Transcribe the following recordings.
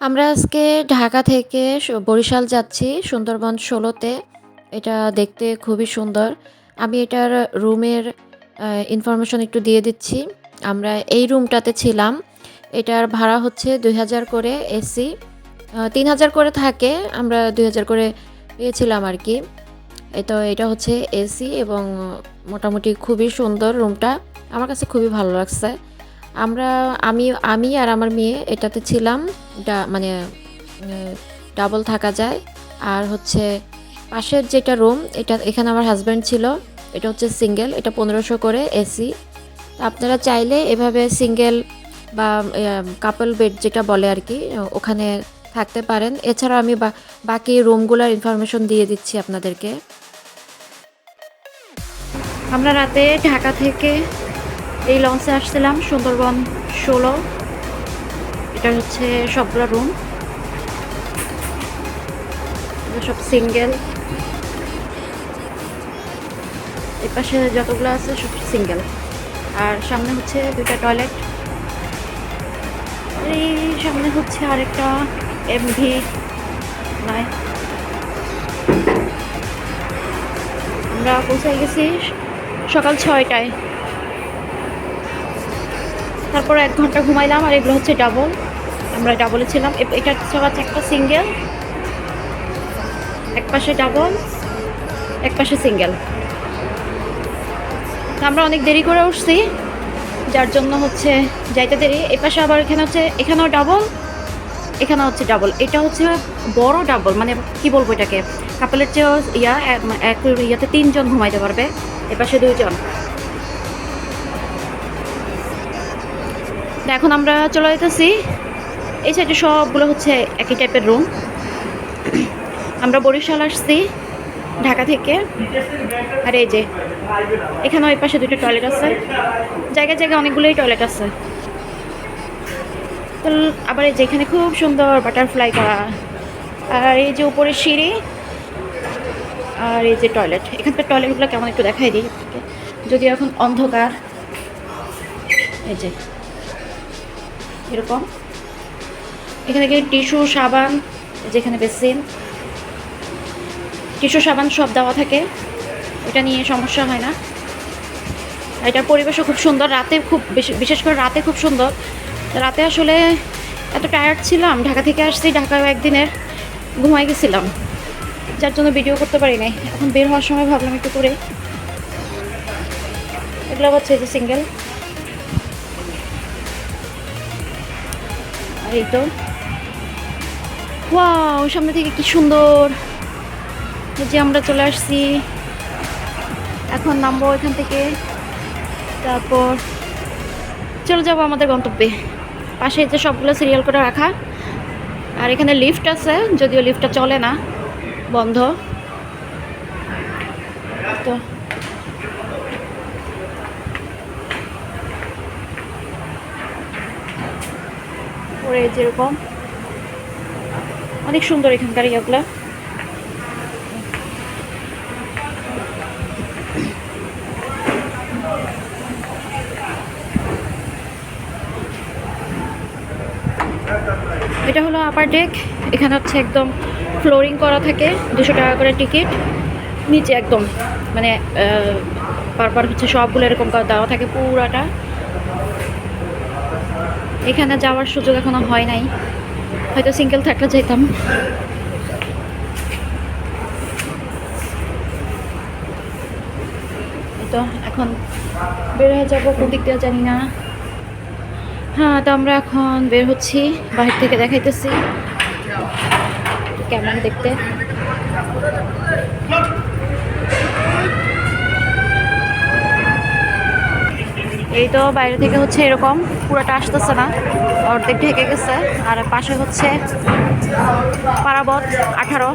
আমরা আজকে ঢাকা থেকে বরিশাল যাচ্ছি সুন্দরবন ষোলোতে এটা দেখতে খুবই সুন্দর। আমি এটার রুমের ইনফরমেশন একটু দিয়ে দিচ্ছি। আমরা এই রুমটাতে ছিলাম। এটার ভাড়া হচ্ছে ২,০০০ করে এসি। তিন ৩,০০০ করে থাকে। আমরা ২,০০০ করে পেয়েছিলাম আরকি। এই তো এটা হচ্ছে এসি এবং মোটামুটি খুবই সুন্দর রুমটা। আমার কাছে খুবই ভালো লাগছে। আমরা, আমি আমি আর আমার মেয়ে এটাতে ছিলাম। মানে ডাবল থাকা যায়। আর হচ্ছে পাশের যেটা রুম এটা, এখানে আমার হাসব্যান্ড ছিল। এটা হচ্ছে সিঙ্গেল। এটা পনেরোশো করে এসি। আপনারা চাইলে এভাবে সিঙ্গেল বা কাপল বেড যেটা বলে আর কি, ওখানে থাকতে পারেন। এছাড়াও আমি বাকি রুমগুলার ইনফরমেশন দিয়ে দিচ্ছি আপনাদেরকে। আমরা রাতে ঢাকা থেকে এই লঞ্চে আসছিলাম, সুন্দরবন ১৬ এটা হচ্ছে সবগুলো রুম। সব সিঙ্গেল। এপাশে যতগুলো আছে সব সিঙ্গেল। আর সামনে হচ্ছে ২ টা টয়লেট। এই সামনে হচ্ছে আরেকটা এমভি নাই। আমরা পৌঁছে গেছি সকাল ৬ টায়। তারপর এক ঘণ্টা ঘুমাইলাম আর এগুলো হচ্ছে ডাবল। আমরা ডাবলে ছিলাম। এ এটা হচ্ছে একটা সিঙ্গেল। একপাশে ডাবল, একপাশে সিঙ্গেল। আমরা অনেক দেরি করে উঠছি। যার জন্য হচ্ছে যাইতে দেরি। এপাশে আবার এখানে হচ্ছে এখানেও ডাবল, এখানে হচ্ছে ডাবল। এটা হচ্ছে বড় ডাবল মানে কি বলব এটাকে? কাপলের চেয়েও ইয়া এক ইয়াতে ৩ জন ঘুমাইতে পারবে। এপাশে ২ তো এখন আমরা চলে যাইতেছি। এই সাইডে সবগুলো হচ্ছে একই টাইপের রুম। আমরা বরিশাল আসছি ঢাকা থেকে। আর এই যে এখানে ওই পাশে দুটো টয়লেট আছে। জায়গায়, জায়গায় অনেকগুলোই টয়লেট আছে। তো আবার এই যে এখানে খুব সুন্দর বাটারফ্লাই করা। আর এই যে উপরে সিঁড়ি। আর এই যে টয়লেট। এখানকার টয়লেটগুলো কেমন একটু দেখাই দিই। যদিও এখন অন্ধকার। এই যে এরকম। এখানে কি টিস্যু, সাবান, যেখানে বেসিন। টিস্যু, সাবান সব দেওয়া থাকে। এটা নিয়ে সমস্যা হয় না। এটার পরিবেশও খুব সুন্দর। রাতে খুব বিশেষ করে রাতে খুব সুন্দর। রাতে আসলে এত টায়ার্ড ছিলাম। ঢাকা থেকে আসছি। ঢাকায় একদিনের ঘুমায় গেছিলাম। যার জন্য ভিডিও করতে পারি নাই। এখন বের হওয়ার সময় ভাবলাম একটু করে এগুলো হচ্ছে যে সিঙ্গেল। এই তো। ওয়াও! সামনে থেকে কি সুন্দর। এই যে আমরা চলে আসছি। এখন নামবো এখান থেকে। তারপর চলে যাব আমাদের গন্তব্যে। পাশে যে সবগুলো সিরিয়াল করে রাখা। আর এখানে লিফট আছে। যদিও লিফটটা চলে না। বন্ধ। তো পরে যেরকম অনেক সুন্দর এখানকার ইয়েগুলা। এটা হলো আপার ডেক। এখানে হচ্ছে একদম ফ্লোরিং করা থাকে। দুশো টাকা করে টিকিট। নিচে একদম মানে পারপার হচ্ছে সবগুলো এরকম দেওয়া থাকে পুরাটা। এখানে যাওয়ার সুযোগ এখনও হয় নাই। হয়তো সিঙ্গেল থাকলে যেতাম। তো এখন বের হয়ে যাব কোন দিক দিয়ে জানি না। হ্যাঁ, তো আমরা এখন বের হচ্ছি। বাহির থেকে দেখাইতেছি। কেমন দেখতে। এই তো বাইরে থেকে হচ্ছে এরকম, পুরাটা আসতেছে না। অর্ধেক ঢেকে গেছে। আর পাশে হচ্ছে পারাবত ১৮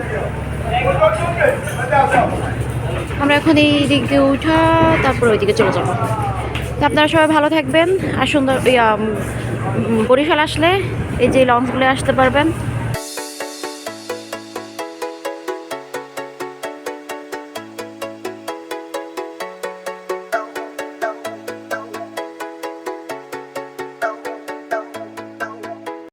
আমরা এখন এই দিক দিয়ে উঠা, তারপর ওইদিকে চলে যাব। তো আপনারা সবাই ভালো থাকবেন। আর সুন্দর বরিশাল আসলে এই যে লঞ্চগুলো আসতে পারবেন।